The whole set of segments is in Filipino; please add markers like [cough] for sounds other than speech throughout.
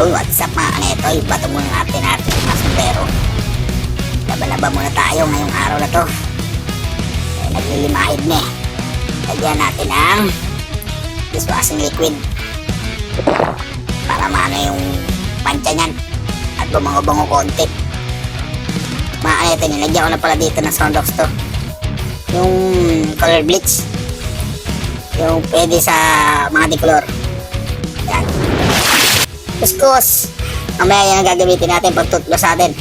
What's up mga kanetoy? Bato muna natin natin mga sombrero. Laban-laba muna tayo ngayong araw na to. Eh, naglilimahid na eh. Lagyan natin ang dishwashing liquid. Para maano yung pancha niyan. At bumango-bango konti. Mga kanetoy, nilagyan ko na pala dito ng sound box to. Yung color bleach. Yung pwede sa mga decolor. Kuskus. Mamaya yan ang gagamitin natin pag tutlos natin.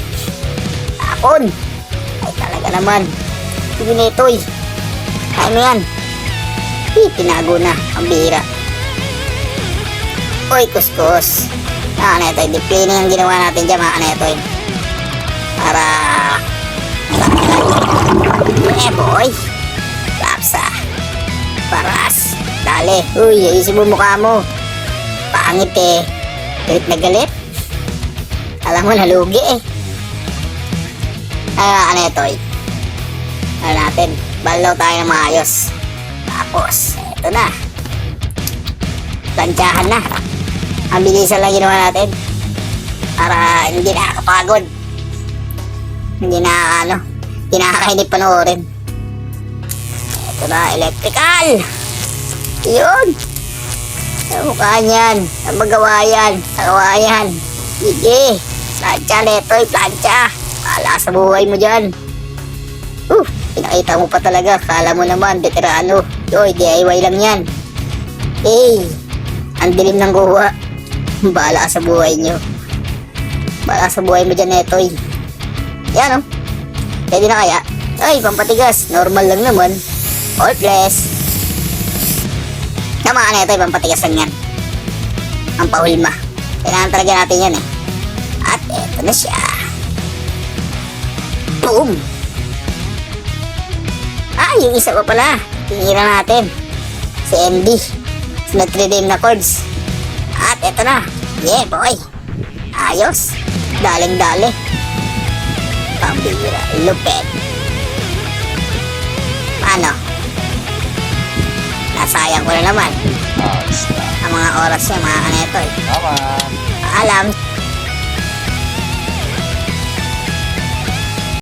Tapon. Ay talaga naman. Sige na ito eh. Kaya mo yan. Hi, tinago na. Ang bihira. Uy, kuskus. Mga kanetoy, deep cleaning ang ginawa natin dyan mga kanetoy. Para... Eh boy. Lapsa. Paras. Dali. Uy, ayusin mo mukha mo. Pangit eh. Galit na galit. Alam mo, nalugi eh. Ah, ano ito eh. Ano natin? Balaw tayo ng maayos. Tapos, ito na. Tansyahan na. Ang bilisan lang ginawa natin. Para hindi nakakapagod. Hindi na ano. Hindi nakakainip panoorin. Ito na, electrical. Yun. Niyan. Sa magawa yan. Sa gawa yan. Sige. Plancha, letoy, plancha. Kala sa buhay mo dyan. Uh, pinakita mo pa talaga. Kala mo naman, veterano. Yoy, DIY lang yan. Eh, ang dilim ng guwa. [laughs] Bahala sa buhay nyo. Bahala sa buhay mo dyan, Netoy. Yan, oh. Pwede na kaya? Ay, pampatigas. Normal lang naman. All bless. Tama ka na ito, ibang patigas lang yan. Ang pahulma. Kailangan talaga natin yan eh. At eto na siya. Boom! Ah, yung isa pa pala. Tinira natin. Si MD. Si Notre Dame na chords. At eto na. Yeah, boy. Ayos. Daling-dali. Pambira. Lupet. Ano? Nasayang ko na naman. Ang mga oras niya mga kaneto eh. Tama. Alam,